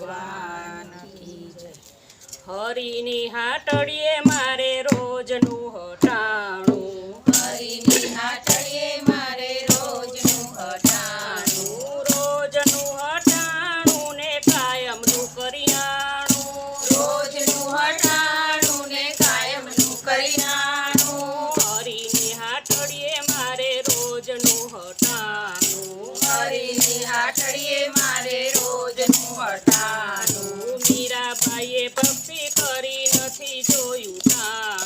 ભગવાન હરિની હાટડીએ મારે રોજનું હટાણું હરિની હાટડીએ મારે રોજનું હટાણું રોજનું હટાણું ને કાયમનું કરિયાણું રોજનું હટાણું ને કાયમનું કરિયાણું હરિની હાટડીએ મારે રોજનું હટાણું હરિની હાટડીએ મારે રોજનું કરી નથી જોયું ટાણું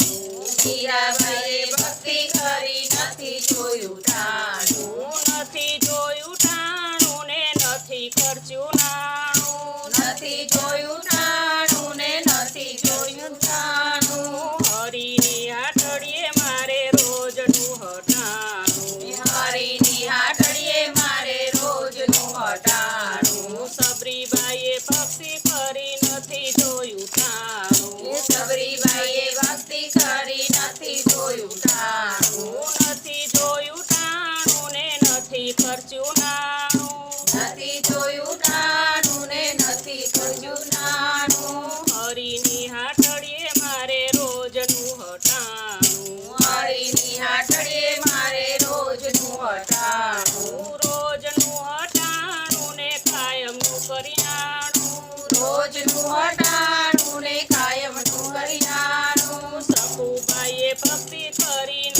નથી જોયું ટાણું ને નથી જોયું નાણું હરિની હાટડીએ મારે રોજનું હટાણું હરિની હાટડીએ મારે રોજનું હટાણું રોજનું હટાણું ને કાયમનું કરિયાણું રોજનું હટાણું ને કાયમનું કરિયાણું સકુબાઈએ ભક્તિ કરી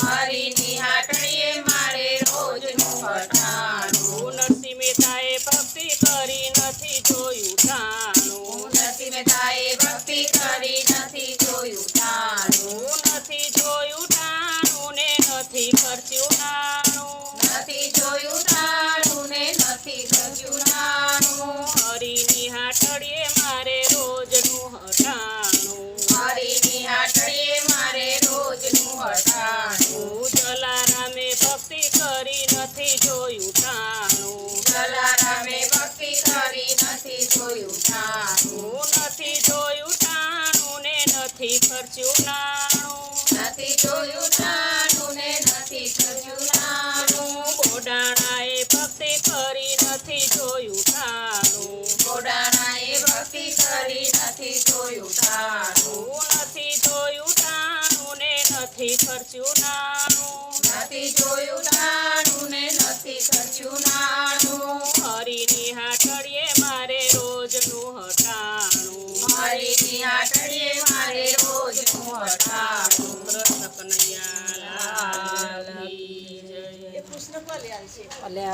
હરિની મારે રોજનું નરસિંહ મહેતાએ ભક્તિ કરી નથી જોયું ટાણું નથી મેતાએ ભક્તિ કરી નથી જોયું ટાણું નથી જોયું ટાણું ને નથી ખર્ચ્યું નથી જોયું ને નથી કર્યું નાણું હરિની હાટડીએ મારે નાણું નથી જોયું ને નથી નાણું કોડાણાએ ભક્તિ કરી નથી જોયું ટાણું કોડાણાએ ભક્તિ કરી નથી જોયું ટાણું નથી જોયું ટાણું ને નથી ખર્ચ્યું નાણું. નથી જોયું ટાણું ને નથી કર્યું નાણું. હરિની હાટડીએ મારે રોજનું હટાણું. હરિની હાટડીએ અલ્યા